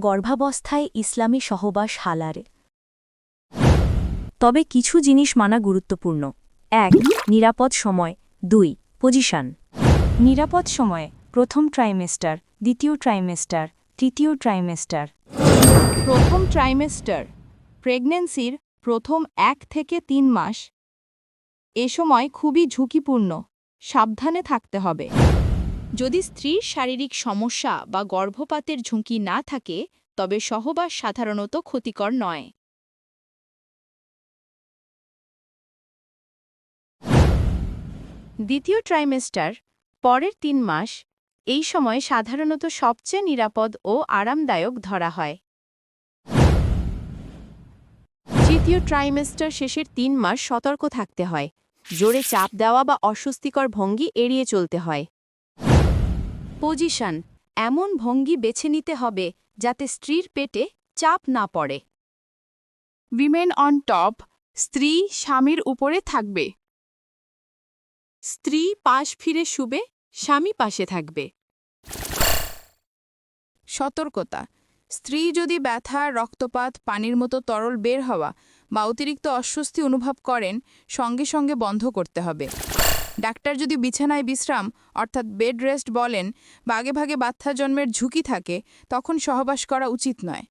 গর্ভাবস্থায় ইসলামী সহবাস হালারে তবে কিছু জিনিস মানা গুরুত্বপূর্ণ। এক, নিরাপদ সময়। দুই, পজিশন। নিরাপদ সময়ে প্রথম ট্রাইমেস্টার দ্বিতীয় ট্রাইমেস্টার তৃতীয় ট্রাইমেস্টার প্রথম ট্রাইমেস্টার প্রেগন্যান্সির প্রথম এক থেকে তিন মাস। এ সময় খুবই ঝুঁকিপূর্ণ। সাবধানে থাকতে হবে। যদি স্ত্রীর শারীরিক সমস্যা বা গর্ভপাতের ঝুঁকি না থাকে, তবে সহবাস সাধারণত ক্ষতিকর নয়। দ্বিতীয় ট্রাইমেস্টার পরের তিন মাস, এই সময় সাধারণত সবচেয়ে নিরাপদ ও আরামদায়ক ধরা হয়। তৃতীয় ট্রাইমেস্টার শেষের তিন মাস সতর্ক থাকতে হয়। জোরে চাপ দেওয়া বা অস্বস্তিকর ভঙ্গি এড়িয়ে চলতে হয়। পজিশন, এমন ভঙ্গি বেছে নিতে হবে যাতে স্ত্রীর পেটে চাপ না পড়ে। উইমেন অন টপ স্ত্রী স্বামীর উপরে থাকবে। স্ত্রী পাশ ফিরে শুবে, স্বামী পাশে থাকবে। সতর্কতা, স্ত্রী যদি ব্যথা, রক্তপাত, পানির মতো তরল বের হওয়া বা অতিরিক্ত অস্বস্তি অনুভব করেন, সঙ্গে সঙ্গে বন্ধ করতে হবে। ডাক্তার যদি বিছানায় বিশ্রাম, অর্থাৎ বেড রেস্ট বলেন, বা আগে ভাগে বাচ্চা জন্মের ঝুঁকি থাকে, তখন সহবাস করা উচিত নয়।